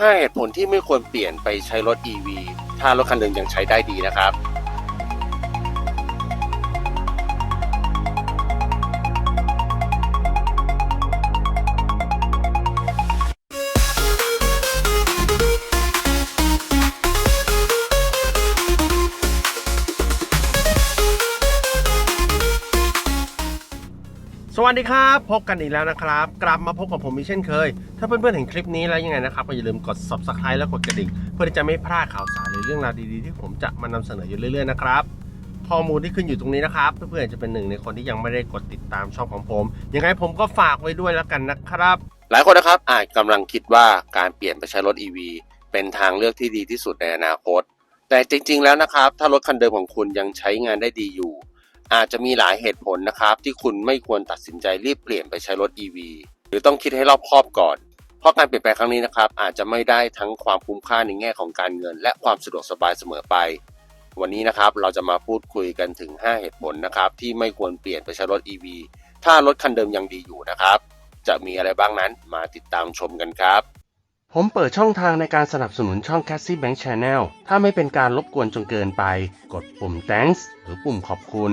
5เหตุผลที่ไม่ควรเปลี่ยนไปใช้รถ EV ถ้ารถคันเดิมยังใช้ได้ดีนะครับ สวัสดีครับ พบกันอีกแล้วนะครับ กลับมาพบกับผมอีกเช่นเคย ถ้าเพื่อนๆเห็นคลิปนี้แล้วยังไงนะครับก็อย่าลืมกด subscribe และกดกระดิ่ง เพื่อที่จะไม่พลาดข่าวสารหรือเรื่องราวดีๆที่ผมจะมานำเสนออยู่เรื่อยๆนะครับข้อมูลที่ขึ้นอยู่ตรงนี้นะครับ เพื่อนๆจะเป็นหนึ่งในคนที่ยังไม่ได้กดติดตามช่องของผมยังไงผมก็ฝากไว้ด้วยแล้วกันนะครับ หลายคนนะครับอาจกำลังคิดว่าการเปลี่ยนไปใช้รถ EV เป็นทางเลือกที่ดีที่สุดในอนาคต แต่จริง ๆ แล้วนะครับ ถ้ารถคันเดิมของคุณยังใช้งานได้ดีอยู่ อาจจะมีหลายเหตุผลนะครับ ที่คุณไม่ควรตัดสินใจรีบเปลี่ยนไปใช้รถ EV หรือต้องคิดให้รอบคอบก่อน เพราะการเปลี่ยนแปลงครั้งนี้นะครับ อาจจะไม่ได้ทั้งความคุ้มค่าในแง่ของการเงิน และความสะดวกสบายเสมอไป วันนี้นะครับเราจะมาพูดคุยกันถึง 5 เหตุผลนะครับที่ไม่ควรเปลี่ยนไปใช้รถ EV ถ้ารถคันเดิมยังดีอยู่นะครับ จะมีอะไรบ้างนั้นมาติดตามชมกันครับผมเปิดช่องทางในการสนับสนุนช่อง Cassie Bank Channel ถ้าไม่เป็นการรบกวนจนเกินไป กดปุ่ม thanks หรือปุ่มขอบคุณ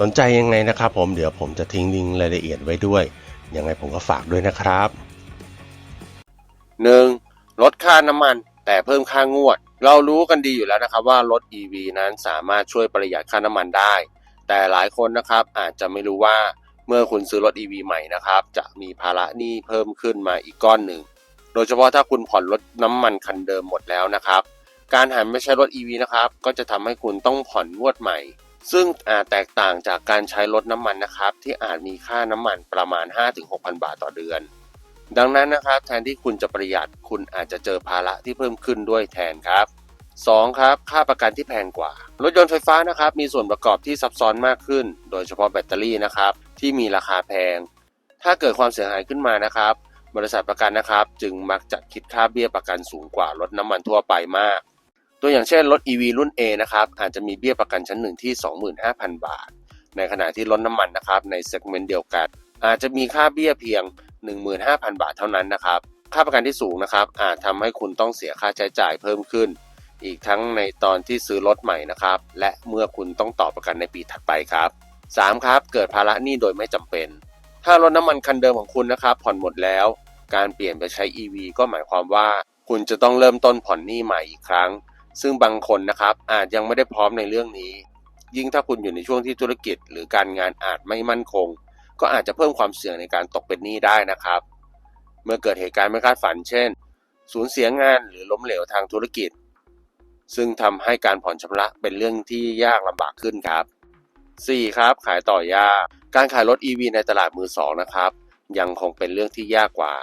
สนใจยังไงนะครับผมเดี๋ยวผมจะทิ้งลิงก์รายละเอียดไว้ด้วย ยังไงผมก็ฝากด้วยนะครับ 1. ลดค่าน้ำมันแต่เพิ่มค่างวด เรารู้กันดีอยู่แล้วนะครับว่ารถ EV นั้นสามารถช่วยประหยัดค่าน้ำมันได้ แต่หลายคนนะครับอาจจะไม่รู้ว่าเมื่อคุณซื้อรถ EV ใหม่นะครับจะมีภาระหนี้เพิ่มขึ้นมาอีกก้อนหนึ่ง โดยเฉพาะถ้าคุณผ่อนรถน้ำมันคันเดิมหมดแล้วนะครับ การหันไปใช้รถ EV นะครับก็จะทำให้คุณต้องผ่อนงวดใหม่ ซึ่งอาจแตกต่างจากการใช้รถน้ำมันนะครับ ที่อาจมีค่าน้ำมันประมาณ 5-6,000 บาทต่อเดือน ดังนั้นนะครับ แทนที่คุณจะประหยัดคุณอาจจะเจอภาระที่เพิ่มขึ้นด้วยแทนครับ 2. ครับ ค่าประกันที่แพงกว่า รถยนต์ไฟฟ้านะครับ มีส่วนประกอบที่ซับซ้อนมากขึ้น โดยเฉพาะแบตเตอรี่นะครับ ที่มีราคาแพง ถ้าเกิดความเสียหายขึ้นมานะครับ บริษัทประกันนะครับ จึงมักจะคิดค่าเบี้ยประกันสูงกว่ารถน้ำมันทั่วไปมาก ตัวอย่างเช่นรถ EV รุ่น A นะครับอาจจะมีเบี้ยประกันชั้นหนึ่งที่ 25,000 บาท ในขณะที่รถน้ำมันนะครับในเซกเมนต์เดียวกัน อาจจะมีค่าเบี้ยเพียง 15,000 บาทเท่านั้นนะครับค่าประกันที่สูงนะครับอาจทำให้คุณต้องเสียค่าใช้จ่ายเพิ่มขึ้น อีกทั้งในตอนที่ซื้อรถใหม่นะครับ และเมื่อคุณต้องต่อประกันในปีถัดไปครับ 3. ครับ เกิดภาระหนี้โดยไม่จำเป็น ถ้ารถน้ำมันคันเดิมของคุณนะครับ ผ่อนหมดแล้ว การเปลี่ยนไปใช้ EV ก็หมายความว่า คุณจะต้องเริ่มต้นผ่อนหนี้ใหม่อีกครั้ง ซึ่งบางคนนะครับอาจยังไม่ได้พร้อมในเรื่องนี้ ยิ่งถ้าคุณอยู่ในช่วงที่ธุรกิจ หรือการงานอาจไม่มั่นคง ก็อาจจะเพิ่มความเสี่ยงในการตกเป็นหนี้ได้นะครับ เมื่อเกิดเหตุการณ์ไม่คาดฝัน เช่น สูญเสียงานหรือล้มเหลวทางธุรกิจ ซึ่งทำให้การผ่อนชำระเป็นเรื่องที่ยากลำบากขึ้นครับ 4. ครับ ขายต่อยากการขายรถ EV ในตลาดมือสองนะครับ ยังคงเป็นเรื่องที่ยากกว่า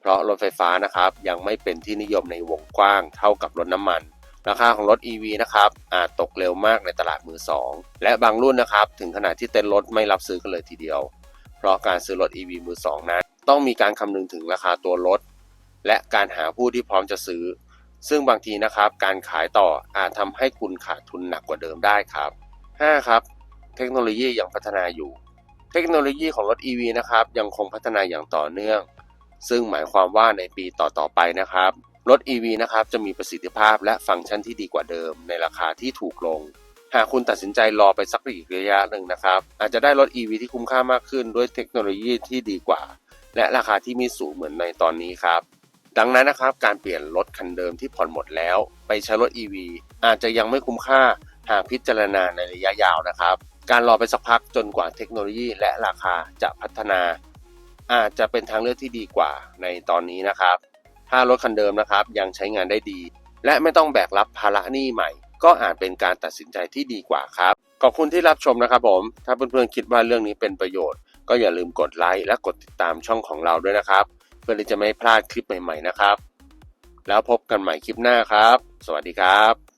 เพราะรถไฟฟ้านะครับยังไม่เป็นที่นิยมในวงกว้างเท่ากับรถน้ำมัน ราคาของรถ EV นะครับอาจตกเร็วมากในตลาดมือสองและบางรุ่นนะครับ ถึงขนาดที่เต็นท์รถไม่รับซื้อกันเลยทีเดียว เพราะการซื้อรถ EV มือสองนั้น ต้องมีการคำนึงถึงราคาตัวรถ และการหาผู้ที่พร้อมจะซื้อ ซึ่งบางทีนะครับ การขายต่ออาจทำให้คุณขาดทุนหนักกว่าเดิมได้ครับ 5. ครับ เทคโนโลยียังพัฒนาอยู่ เทคโนโลยีของรถ EV นะครับยังคงพัฒนาอย่างต่อเนื่อง ซึ่งหมายความว่าในปีต่อๆไปนะครับ รถ EV นะครับจะมีประสิทธิภาพและฟังก์ชันที่ดีกว่าเดิม ในราคาที่ถูกลง หากคุณตัดสินใจรอไปสักอีกระยะหนึ่งนะครับ อาจจะได้รถ EV ที่คุ้มค่ามากขึ้นด้วยเทคโนโลยีที่ดีกว่า และราคาที่ไมีสูงเหมือนในตอนนี้ครับ ดังนั้นนะครับการเปลี่ยนรถคันเดิมที่ผ่อนหมดแล้ว ไปใช้รถ EV อาจจะยังไม่คุ้มค่าหากพิจารณาในระยะยาวนะครับ การรอไปสักพักจนกว่าเทคโนโลยีและราคาจะพัฒนา อาจจะเป็นทางเลือกที่ดีกว่าในตอนนี้นะครับ ถ้ารถคันเดิมนะครับยังใช้งานได้ดี และไม่ต้องแบกรับภาระหนี้ใหม่ ก็อาจเป็นการตัดสินใจที่ดีกว่าครับ ขอบคุณที่รับชมนะครับผม ถ้าเพื่อนๆคิดว่าเรื่องนี้เป็นประโยชน์ ก็อย่าลืมกดไลค์และกดติดตามช่องของเราด้วยนะครับ เพื่อที่จะไม่พลาดคลิปใหม่ๆนะครับ แล้วพบกันใหม่คลิปหน้าครับ สวัสดีครับ